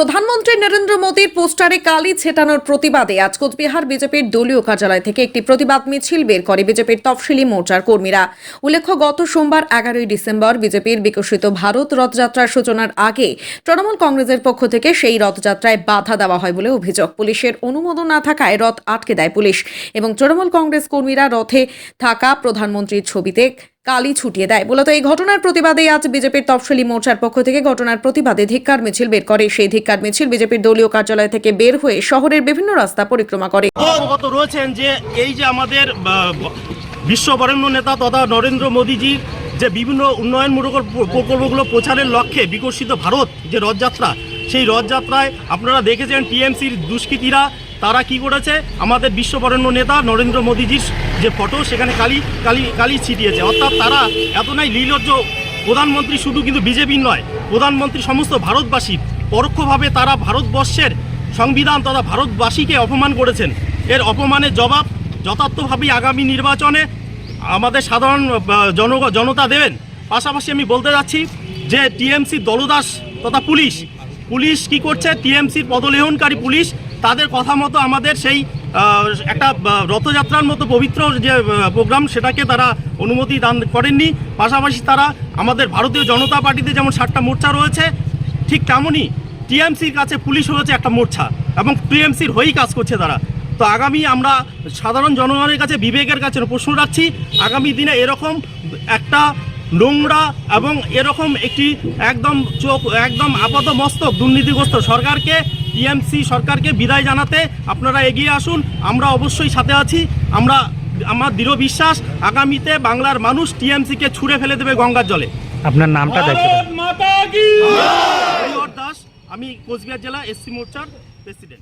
প্রধানমন্ত্রী নরেন্দ্র মোদীর পোস্টারে কালি ছেটানোর প্রতিবাদে আজ কোচবিহার বিজেপির দলীয় কার্যালয় থেকে একটি প্রতিবাদ মিছিল বের করে বিজেপির তফসিলি মোর্চার কর্মীরা। উল্লেখ্য, গত সোমবার এগারোই ডিসেম্বর বিজেপির বিকশিত ভারত রথযাত্রার সূচনার আগে তৃণমূল কংগ্রেসের পক্ষ থেকে সেই রথযাত্রায় বাধা দেওয়া হয় বলে অভিযোগ। পুলিশের অনুমোদন না থাকায় রথ আটকে দেয় পুলিশ এবং তৃণমূল কংগ্রেস কর্মীরা রথে থাকা প্রধানমন্ত্রীর ছবিতে কালি ছুটিয়ে দেয়। মূলত এই ঘটনার প্রতিবাদে আজ বিজেপির তফসিলি মোর্চার পক্ষ থেকে ঘটনার প্রতিবাদে ধিক্কার মিছিল বের করে। সেই ধিক্কার মিছিল বিজেপির দলীয় কার্যালয় থেকে বের হয়ে শহরের বিভিন্ন রাস্তা পরিক্রমা করে। অবগত রয়েছেন যে এই যে আমাদের বিশ্ববরেণ্য নেতা তথা নরেন্দ্র মোদীজি যে বিভিন্ন উন্নয়নমূলক প্র- প্রকল্পগুলো প্রচারের লক্ষ্যে বিকশিত ভারত, যে রথযাত্রা সেই রথযাত্রায় আপনারা দেখেছেন টিএমসির দুষ্কৃতীরা, তারা কি করেছে? আমাদের বিশ্ববরেণ্য নেতা নরেন্দ্র মোদীজির যে ফটো, সেখানে কালি কালি কালি ছিটিয়েছে। অর্থাৎ তারা এতটাই লীলজ্জ। প্রধানমন্ত্রী শুধু কিন্তু বিজেপির নয়, প্রধানমন্ত্রী সমস্ত ভারতবাসীর। পরোক্ষভাবে তারা ভারতবর্ষের সংবিধান তথা ভারতবাসীকে অপমান করেছেন। এর অপমানের জবাব যথার্থভাবেই আগামী নির্বাচনে আমাদের সাধারণ জন জনতা দেবেন। পাশাপাশি আমি বলতে যাচ্ছি যে টিএমসি দলদাস তথা পুলিশ পুলিশ কি করছে? টিএমসির পদলেহনকারী পুলিশ, তাদের কথা মতো আমাদের সেই একটা রথযাত্রার মতো পবিত্র যে প্রোগ্রাম, সেটাকে তারা অনুমতি দান করেননি। পাশাপাশি তারা আমাদের ভারতীয় জনতা পার্টিতে যেমন সাতটা মোর্চা রয়েছে, ঠিক তেমনই টিএমসির কাছে পুলিশ হয়েছে একটা মোর্চা এবং টিএমসির হয়েই কাজ করছে তারা। তো আগামী আমরা সাধারণ জনগণের কাছে, বিবেকের কাছে প্রশ্ন রাখছি, আগামী দিনে এরকম একটা নোংরা এবং এরকম একটি একদম চোখ একদম আপাত মস্তক দুর্নীতিগ্রস্ত সরকারকে টিএমসি সরকারকে বিদায় জানাতে আপনারা এগিয়ে আসুন। আমরা অবশ্যই সাথে আছি। আমরা আমার দৃঢ় বিশ্বাস আগামীতে বাংলার মানুষ টিএমসিকে ছুঁড়ে ফেলে দেবে গঙ্গার জলে। আপনার নামটা দেখতে দাস আমি কোচবিহার জেলা এসসি মোর্চার প্রেসিডেন্ট।